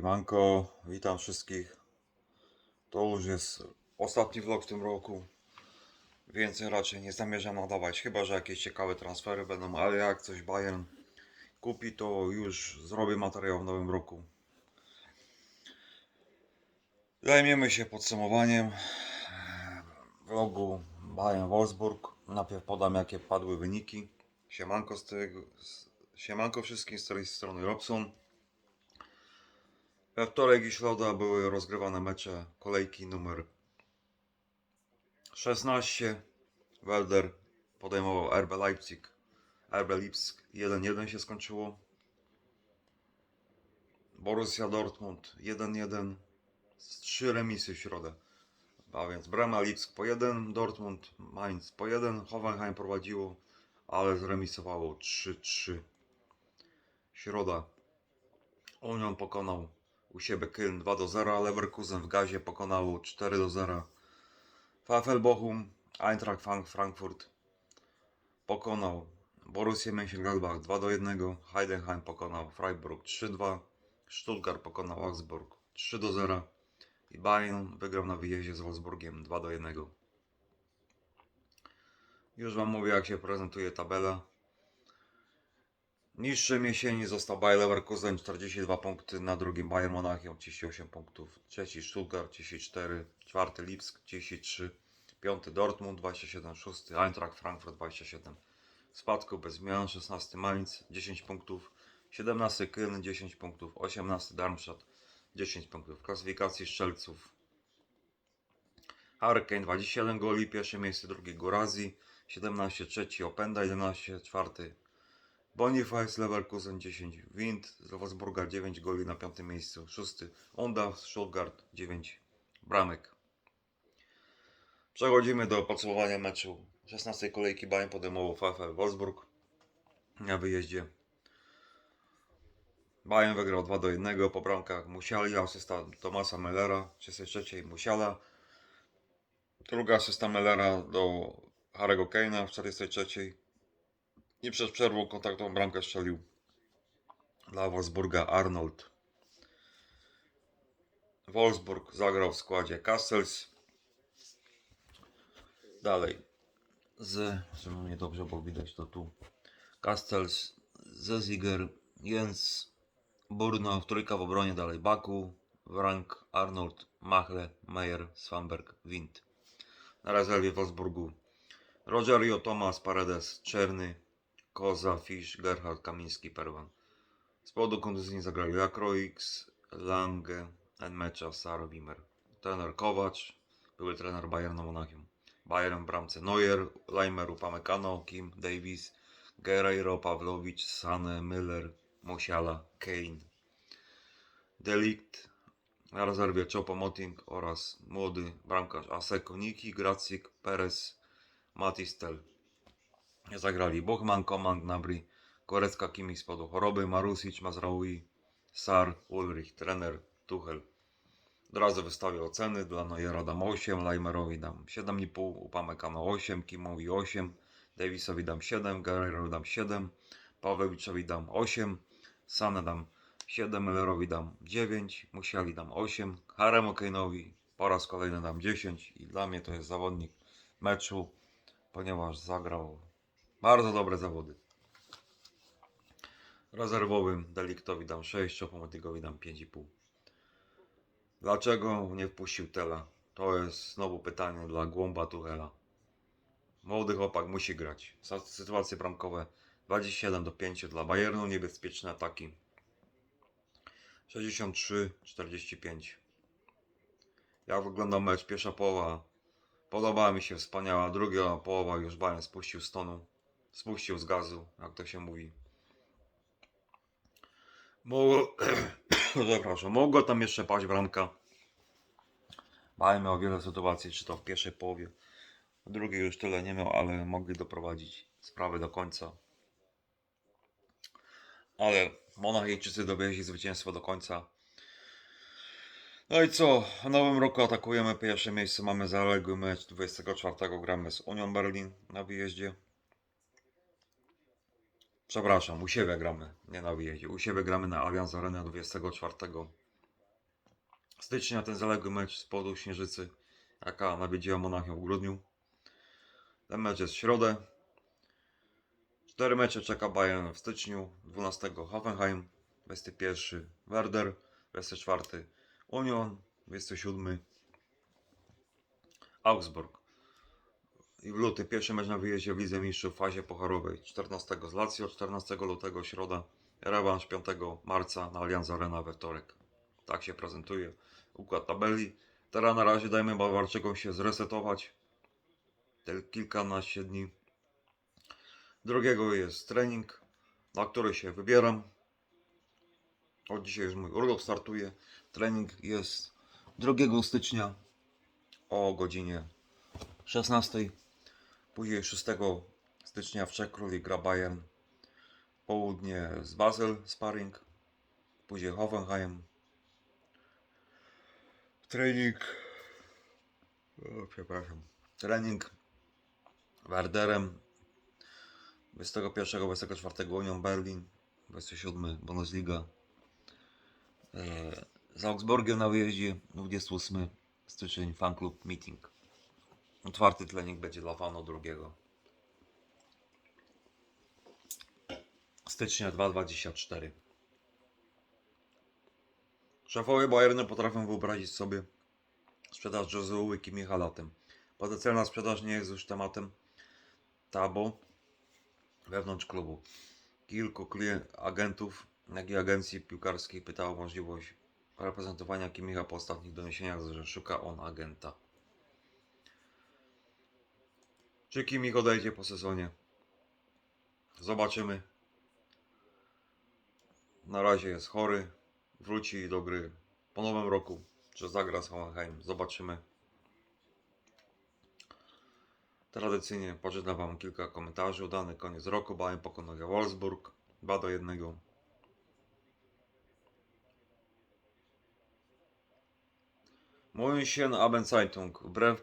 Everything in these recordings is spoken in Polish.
Siemanko, witam wszystkich. To już jest ostatni vlog w tym roku. Więcej raczej nie zamierzam nadawać, chyba że jakieś ciekawe transfery będą, ale jak coś Bayern kupi, to już zrobię materiał w nowym roku. Zajmiemy się podsumowaniem vlogu Bayern Wolfsburg. Najpierw podam jakie padły wyniki. Siemanko z tego, siemanko wszystkim z tej strony Robson. We wtorek i środa były rozgrywane mecze kolejki numer 16. Werder podejmował RB Leipzig. RB Leipzig 1-1 się skończyło. Borussia Dortmund 1-1. Z 3 remisy w środę. A więc Brema Lipsk po 1, Dortmund Mainz po 1, Hoffenheim prowadziło, ale zremisowało 3-3. Środa. Union pokonał u siebie Köln 2 do 0, a Leverkusen w gazie pokonało 4 do 0. VfL Bochum, Eintracht Frank- Frankfurt pokonał Borussia Mönchengladbach 2 do 1, Heidenheim pokonał Freiburg 3-2, Stuttgart pokonał Augsburg 3 do 0 i Bayern wygrał na wyjeździe z Wolfsburgiem 2 do 1. Już Wam mówię jak się prezentuje tabela. Niższym jesieni został Bayer Leverkusen 42 punkty, na drugim Bayern Monachium 38 punktów, trzeci Stuttgart 34, czwarty Lipsk 33, piąty Dortmund 27, szósty Eintracht Frankfurt 27. W spadku bez zmian 16 Mainz 10 punktów, 17 Köln 10 punktów, 18 Darmstadt 10 punktów. W klasyfikacji strzelców. Hurricane 27 goli, pierwsze miejsce, drugi Gorazi 17, trzeci Openda 11, czwarty Boniface Leverkusen 10, Wind z Wolfsburga 9 goli na piątym miejscu, szósty Onda z Stuttgart 9 bramek. Przechodzimy do podsumowania meczu 16 kolejki Bayern podejmował VfL Wolfsburg na wyjeździe. Bayern wygrał 2 do 1 po bramkach Musiali, asysta Tomasa Mellera, 33 Musiala. Druga asysta Mellera do Harry'ego Kane'a w 43 i przed przerwą kontaktową bramkę strzelił dla Wolfsburga Arnold. Wolfsburg zagrał w składzie Castles. Dalej. Z, że mnie dobrze, bo widać to tu. Castles, Zeziger, Jens, Burno, trójka w obronie, dalej Baku, Wrank, Arnold, Machle, Meyer, Swamberg, Wind. Na rezerwie Wolfsburgu Rogerio, Tomas, Paredes, Czerny, Koza, Fisz, Gerhard, Kamiński, Perwan. Z powodu kontuzji zagrali Lakroix, Lange, Enmecza, Sar, Wimmer. Trener Kowacz, były trener Bayernu Monachium. Bayern bramce Neuer, Leimer, Upamecano, Kim, Davis, Guerreiro, Pawlowicz, Sane, Müller, Musiala, Kane. Delikt, na rezerwie Chopo Moting oraz młody bramkarz Aseko Niki, Gracik, Perez, Matistel. Zagrali. Bochman, Komand, Nabri, Korecka, Kimi z powodu choroby, Marusic, Mazraoui, Sar, Ulrich, trener Tuchel. Od razu wystawię oceny, dla Neuera dam 8, Leimerowi dam 7,5, Upamecano 8, Kimowi 8, Davisowi dam 7, Guerrero dam 7, Pawłowiczowi dam 8, Sane dam 7, Müllerowi dam 9, Musiali dam 8, Haremu Kane'owi po raz kolejny dam 10 i dla mnie to jest zawodnik meczu, ponieważ zagrał bardzo dobre zawody. Rezerwowym Deliktowi dam 6, Opomotygowi dam 5,5. Dlaczego nie wpuścił Tela? To jest znowu pytanie dla Głąba Tuchela. Młody chłopak musi grać. Sytuacje bramkowe 27 do 5 dla Bayernu, niebezpieczne ataki 63-45. Jak wyglądał mecz? Pierwsza połowa podobała mi się wspaniała, druga połowa już Bayern spuścił z tonu, spuścił z gazu, jak to się mówi. Mogło, przepraszam, mogła tam jeszcze paść bramka. Bayern miał wiele sytuacji, czy to w pierwszej połowie, w drugiej już tyle nie miał, ale mogli doprowadzić sprawę do końca. Ale Monachijczycy dowieźli zwycięstwo do końca. No i co? W nowym roku atakujemy pierwsze miejsce. Mamy zaległy mecz 24. Gramy z Unią Berlin na wyjeździe. Przepraszam, u siebie gramy, nie na wyjeździe. U siebie gramy na Allianz Arena 24 stycznia ten zaległy mecz z powodu Śnieżycy, jaka nawiedziła Monachium w grudniu. Ten mecz jest w środę. Cztery mecze czeka Bayern w styczniu. 12 Hoffenheim, 21 Werder, 24 Union, 27 Augsburg. Luty pierwszy mecz na wyjeździe w Lidze Mistrzów w fazie pucharowej 14 z Lazio, 14 lutego środa, rewanż 5 marca na Allianz Arena we wtorek. Tak się prezentuje układ tabeli. Teraz na razie dajmy Bawarczykom się zresetować. Te kilkanaście dni. Drugiego jest trening, na który się wybieram. Od dzisiaj już mój urlop startuje. Trening jest 2 stycznia o godzinie 16. Później 6 stycznia w Czech Króli gra Bayern. Południe z Basel sparring. Później Hoffenheim. Trening. O, przepraszam. Trening Werderem 21-24 Unią Berlin, 27 Bundesliga. E, Z Augsburgiem na wyjeździe 28 styczeń fanklub meeting. Otwarty trening będzie dla fanów drugiego. Stycznia 2.24 Szefowie Bayernu potrafią wyobrazić sobie sprzedaż Josuły Kimicha latem. Potencjalna sprzedaż nie jest już tematem tabu wewnątrz klubu. Kilku agentów, jak i agencji piłkarskiej pytało o możliwość reprezentowania Kimicha po ostatnich doniesieniach, że szuka on agenta. Czy Kimich odejdzie po sezonie? Zobaczymy. Na razie jest chory. Wróci do gry po nowym roku. Czy zagra z Hohenheim? Zobaczymy. Tradycyjnie poczytam Wam kilka komentarzy. Udany koniec roku. Bayern pokonuje Wolfsburg 2 do 1. München Abendzeitung. Wbrew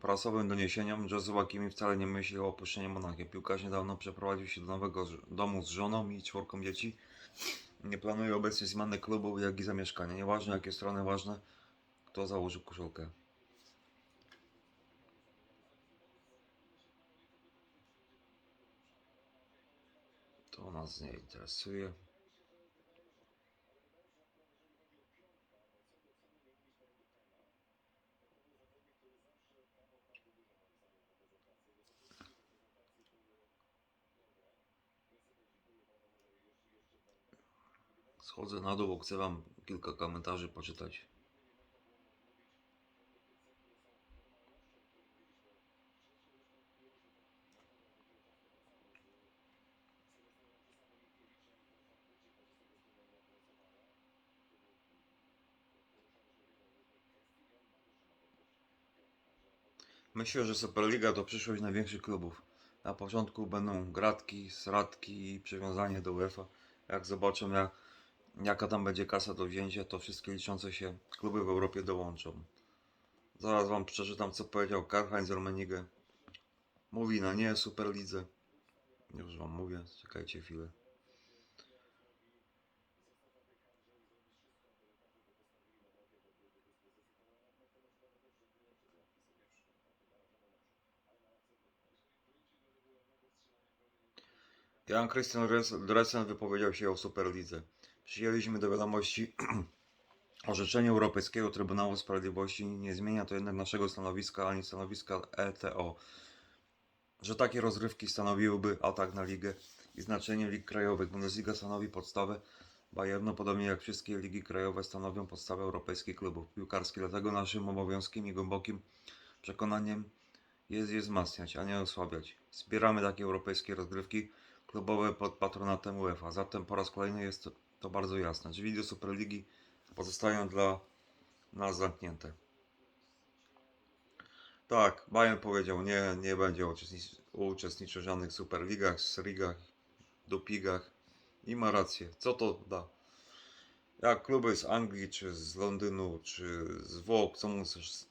prasowym doniesieniom, Joshua Kimi wcale nie myśli o opuszczeniu Monachium. Piłkarz niedawno przeprowadził się do nowego domu z żoną i czwórką dzieci. Nie planuje obecnie zmiany klubu, jak i zamieszkania. Nieważne jakie strony ważne, kto założy koszulkę. To nas nie interesuje. Schodzę na dół, chcę Wam kilka komentarzy poczytać. Myślę, że Superliga to przyszłość największych klubów. Na początku będą gratki, sradki i przywiązanie do UEFA. Jak zobaczą, jak, jaka tam będzie kasa do wzięcia, to wszystkie liczące się kluby w Europie dołączą. Zaraz Wam przeczytam, co powiedział Karl-Heinz Rummenigge. Mówi na nie Superlidze. Już Wam mówię, czekajcie chwilę. Jan Christian Res- Dressen wypowiedział się o Superlidze. Przyjęliśmy do wiadomości orzeczenie Europejskiego Trybunału Sprawiedliwości. Nie zmienia to jednak naszego stanowiska ani stanowiska ETO, że takie rozrywki stanowiłyby atak na ligę i znaczenie lig krajowych. Bundesliga stanowi podstawę Bayernu, podobnie jak wszystkie ligi krajowe stanowią podstawę europejskich klubów piłkarskich. Dlatego naszym obowiązkiem i głębokim przekonaniem jest je wzmacniać, a nie osłabiać. Wspieramy takie europejskie rozgrywki klubowe pod patronatem UEFA. Zatem po raz kolejny jest to, bardzo jasne. Drzwi do Superligi pozostają dla nas zamknięte. Tak, Bayern powiedział nie, nie będzie uczestniczył, uczestniczył w żadnych Superligach, Ligach, Dupigach i ma rację. Co to da? Jak kluby z Anglii, czy z Londynu, czy z Włoch chcą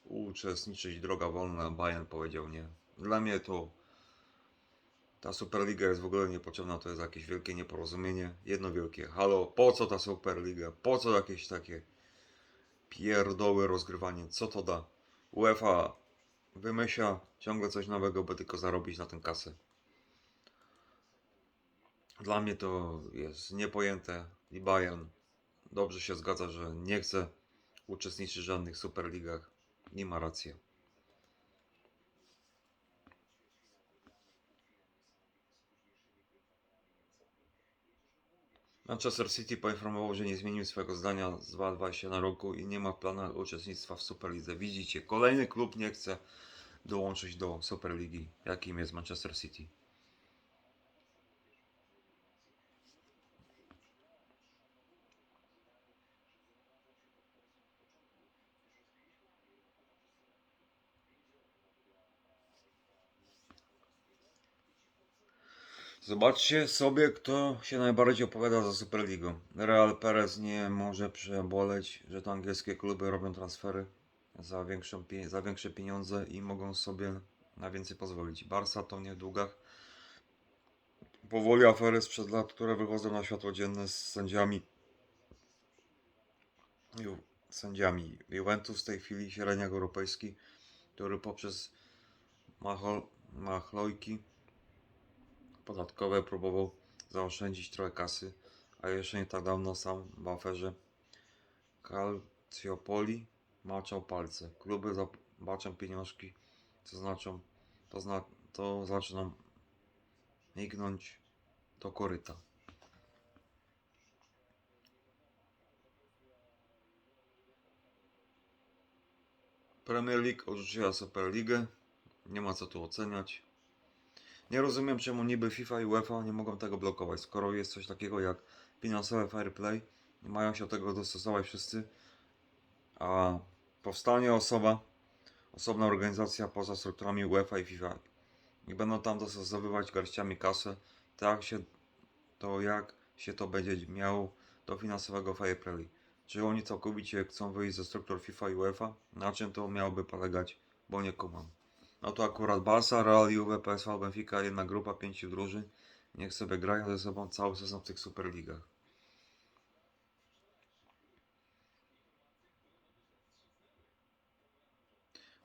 uczestniczyć droga wolna, Bayern powiedział nie. Dla mnie to ta Superliga jest w ogóle niepotrzebna, to jest jakieś wielkie nieporozumienie. Jedno wielkie halo, po co ta Superliga? Po co jakieś takie pierdoły rozgrywanie. Co to da? UEFA wymyśla ciągle coś nowego, by tylko zarobić na tym kasę. Dla mnie to jest niepojęte i Bayern dobrze się zgadza, że nie chce uczestniczyć w żadnych superligach. Nie ma racji. Manchester City poinformował, że nie zmienił swojego zdania z 2020 na roku i nie ma w planach uczestnictwa w Superlidze. Widzicie, kolejny klub nie chce dołączyć do Superligi, jakim jest Manchester City. Zobaczcie sobie, kto się najbardziej opowiada za Superligą. Real Perez nie może przeboleć, że to angielskie kluby robią transfery za, większą, za większe pieniądze i mogą sobie na więcej pozwolić. Barca to nie w długach. Powoli afery sprzed lat, które wychodzą na światło dzienne z sędziami. Ju, sędziami. Juventus w tej chwili średniak europejski, który poprzez machol, machlojki podatkowe próbował zaoszczędzić trochę kasy, a jeszcze nie tak dawno sam w aferze Calciopoli maczał palce. Kluby zobaczą pieniążki, co znaczą, to, zna, to zaczną mignąć do koryta. Premier League odrzuciła Superligę. Nie ma co tu oceniać. Nie rozumiem, czemu niby FIFA i UEFA nie mogą tego blokować, skoro jest coś takiego jak finansowe fair play i mają się do tego dostosować wszyscy, a powstanie osoba, osobna organizacja poza strukturami UEFA i FIFA i będą tam dostosowywać garściami kasę, tak się to jak się to będzie miało do finansowego fair play. Czy oni całkowicie chcą wyjść ze struktur FIFA i UEFA? Na czym to miałoby polegać? Bo nie kumam. No to akurat Barca, Real, Juve, PSV, Benfica, jedna grupa pięciu drużyn. Niech sobie grają ze sobą cały sezon w tych Superligach.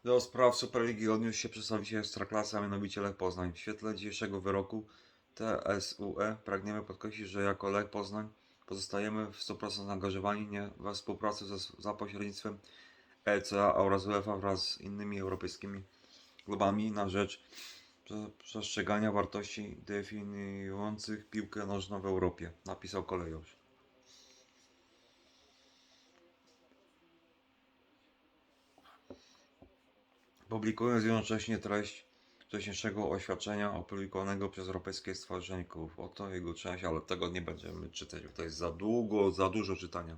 Do spraw Superligi odniósł się przedstawiciel Ekstraklasy, a mianowicie Lech Poznań. W świetle dzisiejszego wyroku TSUE pragniemy podkreślić, że jako Lech Poznań pozostajemy w 100% zaangażowani nie we współpracy ze, za pośrednictwem ECA oraz UEFA wraz z innymi europejskimi klubami na rzecz prze- przestrzegania wartości definiujących piłkę nożną w Europie, napisał kolejarz. Publikując jednocześnie treść wcześniejszego oświadczenia opublikowanego przez Europejskie Stowarzyszenie Klubów. Oto jego część, ale tego nie będziemy czytać, bo to jest za długo, za dużo czytania.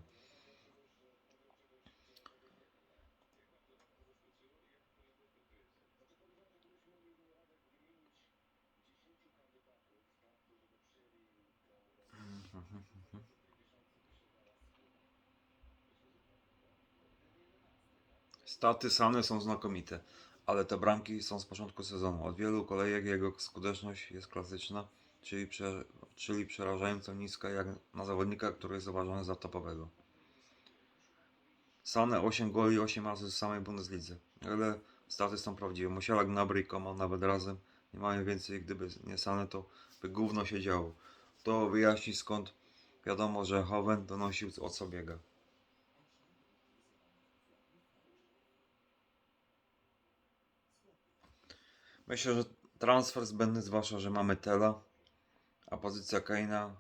Staty same są znakomite, ale te bramki są z początku sezonu. Od wielu kolejek jego skuteczność jest klasyczna, czyli, prze, czyli przerażająco niska jak na zawodnika, który jest uważany za topowego. Sane 8 goli, 8 razy w samej Bundeslidze. Ale staty są prawdziwe. Musiała Gnabry i nawet razem nie mają więcej, gdyby nie Sane, to by gówno się działo. To wyjaśni skąd wiadomo, że Hoven donosił o co Myślę, że transfer zbędny, zwłaszcza, że mamy Tela, a pozycja Keina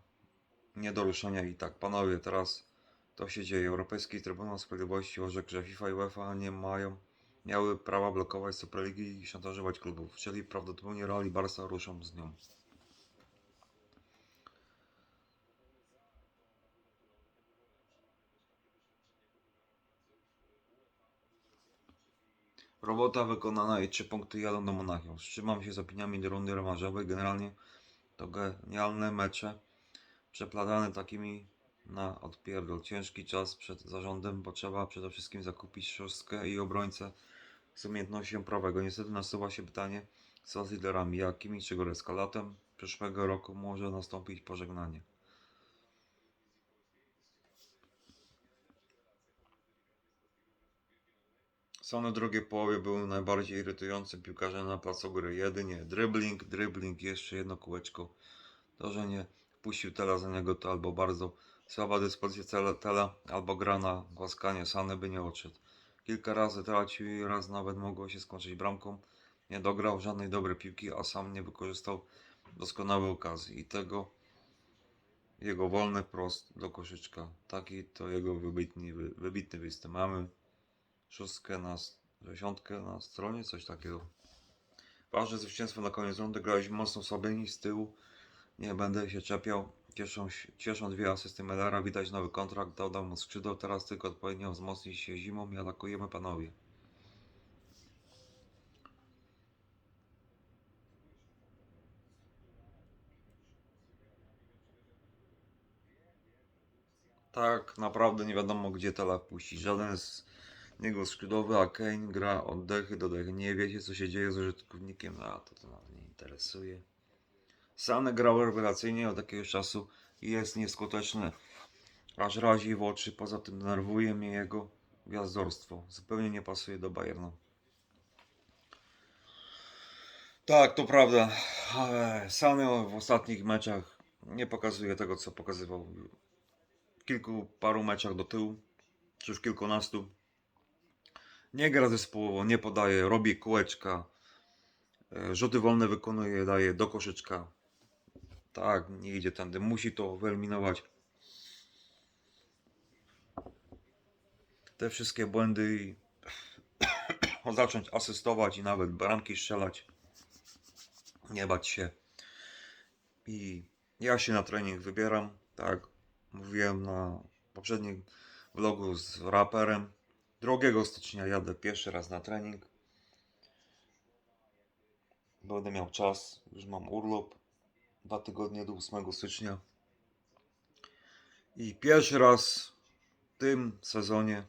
nie do ruszenia i tak. Panowie, teraz to się dzieje. Europejski Trybunał Sprawiedliwości orzekł, że FIFA i UEFA nie mają, miały prawa blokować Superligi i szantażować klubów, czyli prawdopodobnie Real i Barca ruszą z nią. Robota wykonana i trzy punkty jadą do Monachium. Wstrzymam się z opiniami do rundy rewanżowej. Generalnie to genialne mecze, przeplatane takimi na odpierdol. Ciężki czas przed zarządem, bo trzeba przede wszystkim zakupić szóstkę i obrońcę z umiejętnością prawego. Niestety nasuwa się pytanie, co z liderami, jakimi czy Goreska. Latem przyszłego roku może nastąpić pożegnanie. Sony w drugiej połowie był najbardziej irytującym piłkarzem na placu gry. Jedynie dribbling, dribbling, jeszcze jedno kółeczko. To, że nie puścił Tela za niego, to albo bardzo słaba dyspozycja Tela- albo gra na głaskanie Sany by nie odszedł. Kilka razy tracił i raz nawet mogło się skończyć bramką. Nie dograł żadnej dobrej piłki, a sam nie wykorzystał doskonałej okazji. I tego jego wolny wprost do koszyczka. Taki to jego wybitny, wy- wybitny występ. Mamy szóstkę na dziesiątkę na stronie, coś takiego. Ważne zwycięstwo na koniec rundy. Graliśmy mocno osłabieni z tyłu. Nie będę się czepiał. Cieszą, się, cieszą dwie asysty Mellera. Widać nowy kontrakt. Dodał mu skrzydło. Teraz tylko odpowiednio wzmocnić się zimą i atakujemy panowie. Tak naprawdę nie wiadomo gdzie Tela wpuścić. Żaden z niego skrzydłowy, a Kane gra oddechy do dechy. Nie wiecie co się dzieje z użytkownikiem, no a to, to nas nie interesuje. Sane grał rewelacyjnie od jakiegoś czasu i jest nieskuteczny. Aż razi w oczy, poza tym denerwuje mnie jego gwiazdorstwo. Zupełnie nie pasuje do Bayernu. Tak, to prawda. Sane w ostatnich meczach nie pokazuje tego, co pokazywał w kilku, paru meczach do tyłu, czy już kilkunastu. Nie gra zespołowo, nie podaje, robi kółeczka, e, rzuty wolne wykonuje, daje do koszyczka. Tak, nie idzie tędy, musi to wyeliminować. Te wszystkie błędy i zacząć asystować i nawet bramki strzelać. Nie bać się. I ja się na trening wybieram, tak mówiłem na poprzednim vlogu z raperem. 2 stycznia jadę pierwszy raz na trening. Będę miał czas, już mam urlop. Dwa tygodnie do 8 stycznia. I pierwszy raz w tym sezonie,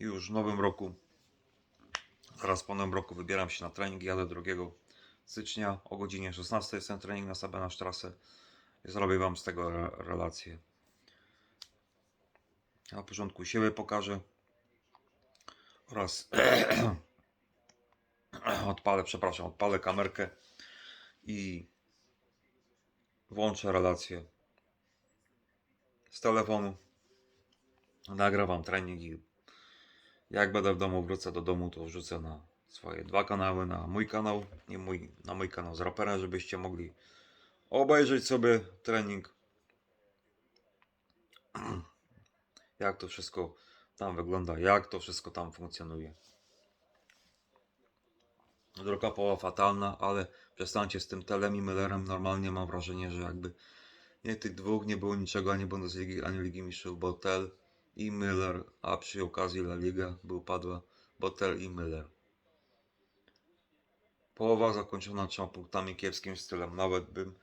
już w nowym roku, zaraz po nowym roku wybieram się na trening. Jadę 2 stycznia o godzinie 16 jest ten trening na Sabena Strasse. Zrobię Wam z tego re- relację. Na początku siebie pokażę oraz odpalę, przepraszam, odpalę kamerkę i włączę relację z telefonu. Nagrywam trening i jak będę w domu, wrócę do domu, to wrzucę na swoje dwa kanały, na mój kanał i mój, na mój kanał z raperem, żebyście mogli obejrzeć sobie trening jak to wszystko tam wygląda, jak to wszystko tam funkcjonuje. Droga połowa fatalna, ale przestańcie z tym Telem i Millerem. Normalnie mam wrażenie, że jakby nie tych dwóch nie było niczego, ani Bundesligi, ani Ligi Mistrzów, bo Tel i Miller, a przy okazji La Liga był padła, bo Tel i Miller. Połowa zakończona trzema punktami kiepskim stylem. Nawet bym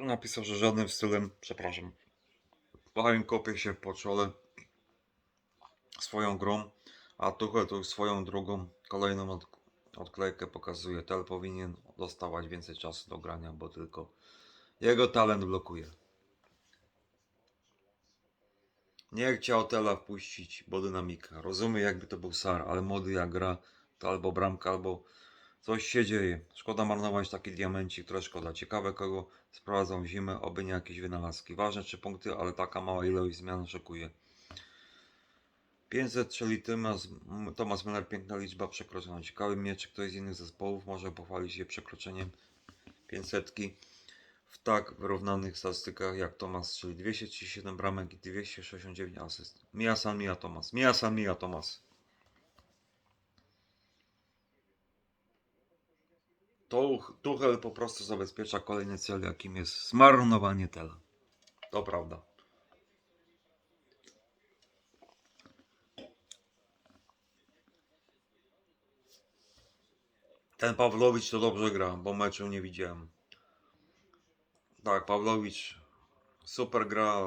napisał, że żadnym stylem, przepraszam, Bayern kopie się po czole swoją grą, a Tuchel tu swoją drugą, kolejną od, odklejkę pokazuje. Tel powinien dostawać więcej czasu do grania, bo tylko jego talent blokuje. Nie chciał Tela wpuścić, bo dynamika. Rozumiem jakby to był Sar, ale młody jak gra, to albo bramka, albo coś się dzieje. Szkoda marnować taki diamencik, trochę szkoda. Ciekawe kogo sprowadzą w zimę, oby nie jakieś wynalazki. Ważne trzy punkty, ale taka mała ilość zmian szokuje. 500, czyli Tomas Miller, piękna liczba przekroczona. Ciekawy mnie, czy ktoś z innych zespołów może pochwalić się przekroczeniem 500 w tak wyrównanych statystykach jak Tomas, czyli 237 bramek i 269 asyst. Mija San, mija Tomas. Mija San, mija. Tuch- Tuchel po prostu zabezpiecza kolejny cel, jakim jest zmarnowanie tela. To prawda. Ten Pawlowicz to dobrze gra, bo meczu nie widziałem. Tak, Pawlowicz super gra.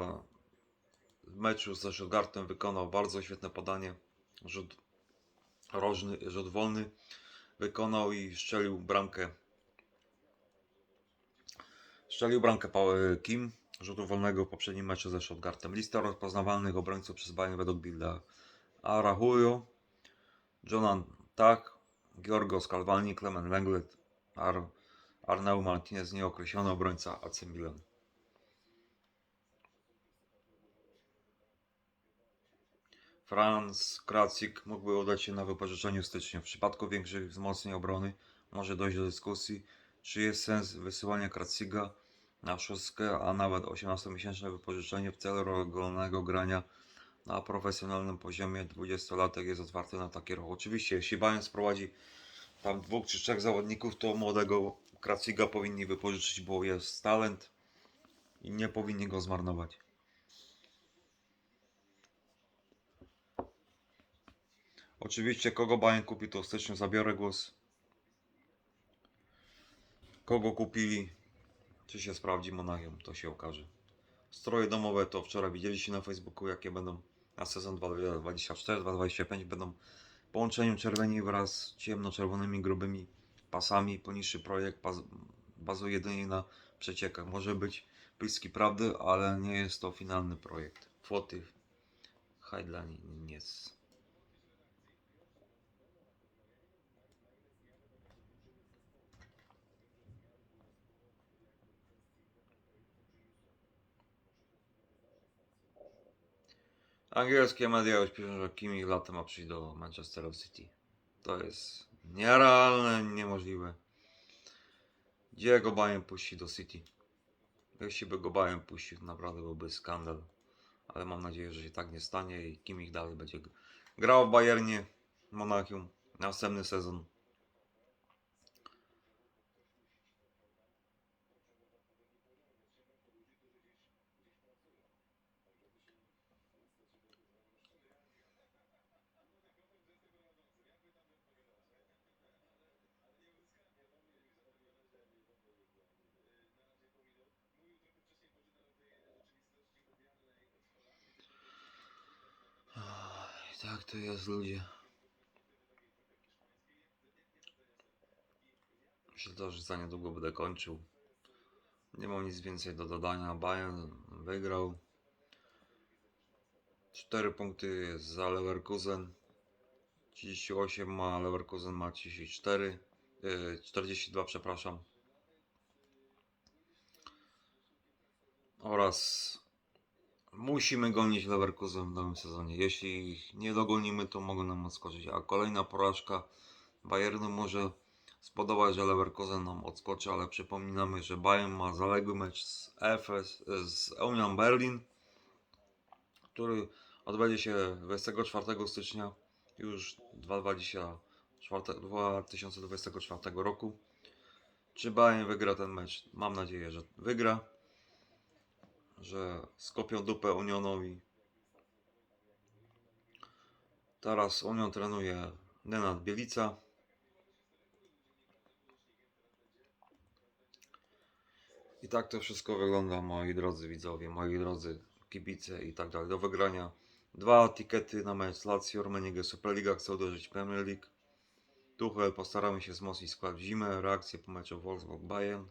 W meczu ze Stuttgartem wykonał bardzo świetne podanie. Rzut rożny, rzut wolny wykonał i strzelił bramkę. Strzelił bramkę Kim, rzutu wolnego w poprzednim meczu ze Stuttgartem. Lista rozpoznawalnych obrońców przez Bayern według Bilda. Arahujo, Jonan Tak, Georgos Kalwani, Clement Lenglet, Ar Arnau Martinez, nieokreślony obrońca AC Milan. Franz Kracik mógłby udać się na wypożyczenie w styczniu. W przypadku większych wzmocnień obrony może dojść do dyskusji, czy jest sens wysyłania Kraciga na szóstkę, a nawet 18-miesięczne wypożyczenie w celu regularnego grania na profesjonalnym poziomie. 20-latek jest otwarty na takie ruch. Oczywiście, jeśli Bayern sprowadzi tam dwóch czy trzech zawodników, to młodego Kraciga powinni wypożyczyć, bo jest talent i nie powinni go zmarnować. Oczywiście, kogo Bayern kupi, to w styczniu zabiorę głos. Kogo kupili, czy się sprawdzi Monachium, to się okaże. Stroje domowe to wczoraj widzieliście na Facebooku, jakie będą na sezon 2024-2025. Będą połączeniem czerweni wraz z ciemno-czerwonymi grubymi pasami. Poniższy projekt baz bazuje jedynie na przeciekach. Może być bliski prawdy, ale nie jest to finalny projekt. Kwoty Headline nie jest. Angielskie media już piszą, że Kimi latem ma przyjść do Manchesteru City. To jest nierealne, niemożliwe. Gdzie go Bayern puści do City? Jeśli by go Bayern puścił, naprawdę byłby skandal. Ale mam nadzieję, że się tak nie stanie i Kimi dalej będzie grał w Bayernie, Monachium, następny sezon. Tak to jest ludzie. Myślę, że za niedługo będę kończył. Nie mam nic więcej do dodania. Bayern wygrał. 4 punkty za Leverkusen. 38 ma Leverkusen ma 34. Yy, 42 przepraszam. Oraz musimy gonić Leverkusen w nowym sezonie. Jeśli ich nie dogonimy, to mogą nam odskoczyć. A kolejna porażka Bayernu może spodobać, że Leverkusen nam odskoczy, ale przypominamy, że Bayern ma zaległy mecz z FS, z Union Berlin, który odbędzie się 24 stycznia już 2024 2024 roku. Czy Bayern wygra ten mecz? Mam nadzieję, że wygra. Że skopią dupę Unionowi. Teraz Union trenuje Nenad Bielica. I tak to wszystko wygląda, moi drodzy widzowie, moi drodzy kibice i tak dalej. Do wygrania dwa tikety na mecz Lazio, Rummenigge, Superliga chce uderzyć Premier League. Tuchel postaramy się wzmocnić skład zimę, reakcje po meczu Wolfsburg-Bayern.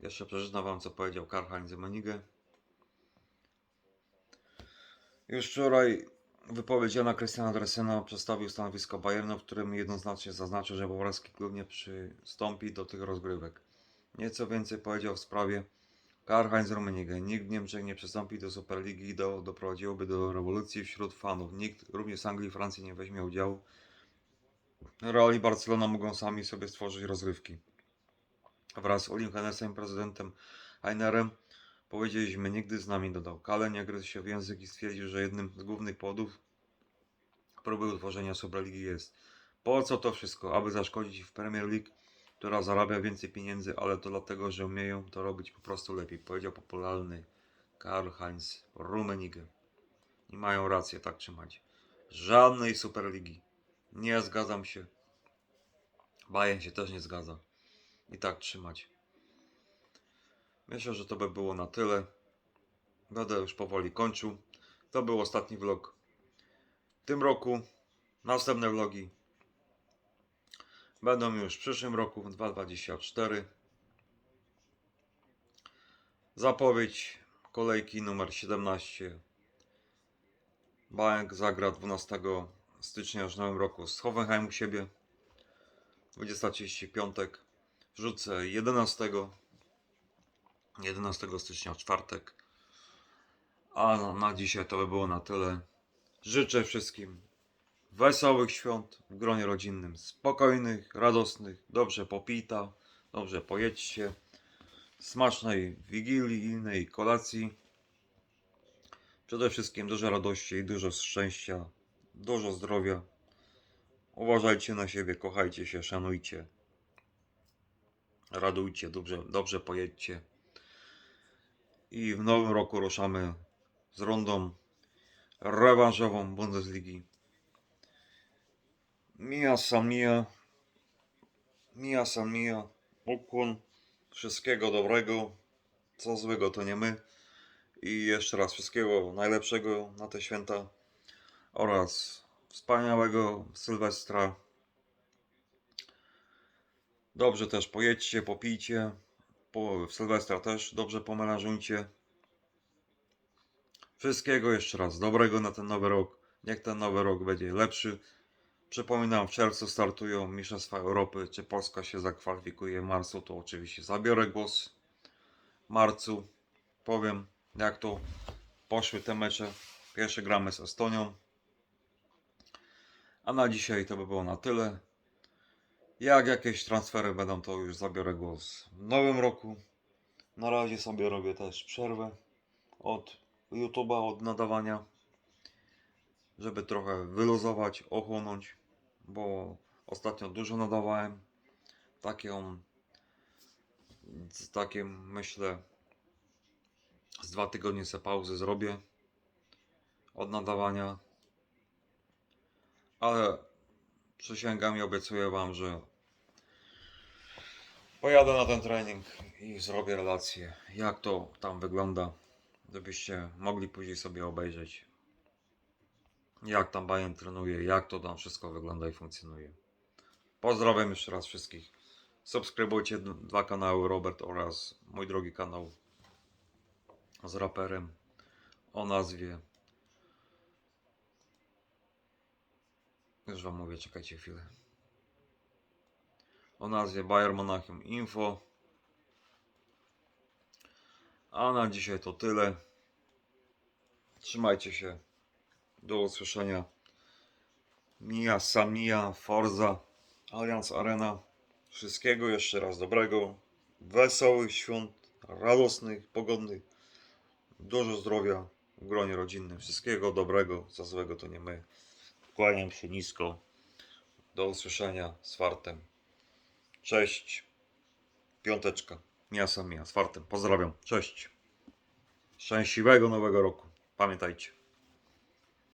Jeszcze przeczytam wam co powiedział Karl-Heinz Rummenigge. Już wczoraj wypowiedź Jana Christiana Dressena przedstawił stanowisko Bayernu, w którym jednoznacznie zaznaczył, że bawarski klub nie przystąpi do tych rozgrywek. Nieco więcej powiedział w sprawie Karl-Heinz Rummenigge. Nikt w Niemczech nie przystąpi do Superligi, do, doprowadziłoby do rewolucji wśród fanów. Nikt, również z Anglii i Francji, nie weźmie udziału. Real i Barcelona mogą sami sobie stworzyć rozgrywki. Wraz z Olim Hennesem, prezydentem Heinerem, powiedzieliśmy nigdy z nami, dodał. Kale nie gryzł się w język i stwierdził, że jednym z głównych powodów próby utworzenia Superligi jest po co to wszystko? Aby zaszkodzić w Premier League, która zarabia więcej pieniędzy, ale to dlatego, że umieją to robić po prostu lepiej, powiedział popularny Karl-Heinz Rummenigge. I mają rację, tak trzymać. Żadnej Superligi. Nie zgadzam się. Bayern się też nie zgadza. I tak trzymać. Myślę, że to by było na tyle. Będę już powoli kończył. To był ostatni vlog w tym roku. Następne vlogi będą już w przyszłym roku, w 2024. Zapowiedź kolejki numer 17. Bank zagra 12 stycznia w nowym roku z Hoffenheim u siebie. 20.30 piątek. Wrzucę 11. 11 stycznia czwartek. A na, na dzisiaj to by było na tyle. Życzę wszystkim wesołych świąt w gronie rodzinnym, spokojnych, radosnych, dobrze popita, dobrze pojedźcie, smacznej wigilijnej kolacji. Przede wszystkim dużo radości i dużo szczęścia, dużo zdrowia. Uważajcie na siebie, kochajcie się, szanujcie. Radujcie, dobrze, dobrze pojedźcie. I w nowym roku ruszamy z rundą rewanżową Bundesligi. Mia san mia. Mia mia. Ukłon. Wszystkiego dobrego. Co złego to nie my. I jeszcze raz wszystkiego najlepszego na te święta. Oraz wspaniałego Sylwestra. Dobrze też pojedźcie, popijcie. Po, w Sylwestra też dobrze pomelanżujcie. Wszystkiego jeszcze raz dobrego na ten nowy rok. Niech ten nowy rok będzie lepszy. Przypominam, w czerwcu startują Mistrzostwa Europy. Czy Polska się zakwalifikuje w marcu, to oczywiście zabiorę głos w marcu. Powiem, jak to poszły te mecze. Pierwsze gramy z Estonią. A na dzisiaj to by było na tyle. Jak jakieś transfery będą, to już zabiorę głos w nowym roku. Na razie sobie robię też przerwę od YouTube'a, od nadawania, żeby trochę wyluzować, ochłonąć, bo ostatnio dużo nadawałem. Taką, z takim myślę, z dwa tygodnie sobie pauzy zrobię od nadawania. Ale przysięgam i obiecuję Wam, że pojadę na ten trening i zrobię relację, jak to tam wygląda, żebyście mogli później sobie obejrzeć, jak tam Bayern trenuje, jak to tam wszystko wygląda i funkcjonuje. Pozdrawiam jeszcze raz wszystkich. Subskrybujcie dwa kanały Robert oraz mój drugi kanał z raperem o nazwie. Już wam mówię, czekajcie chwilę. O nazwie Bayer Monachium Info. A na dzisiaj to tyle. Trzymajcie się. Do usłyszenia. Mia Samia Forza Allianz Arena. Wszystkiego jeszcze raz dobrego. Wesołych świąt, radosnych, pogodnych. Dużo zdrowia w gronie rodzinnym. Wszystkiego dobrego. Za złego to nie my. Kłaniam się nisko. Do usłyszenia z fartem. Cześć. Piąteczka. Miasa mia z fartem. Pozdrawiam. Cześć. Szczęśliwego nowego roku. Pamiętajcie.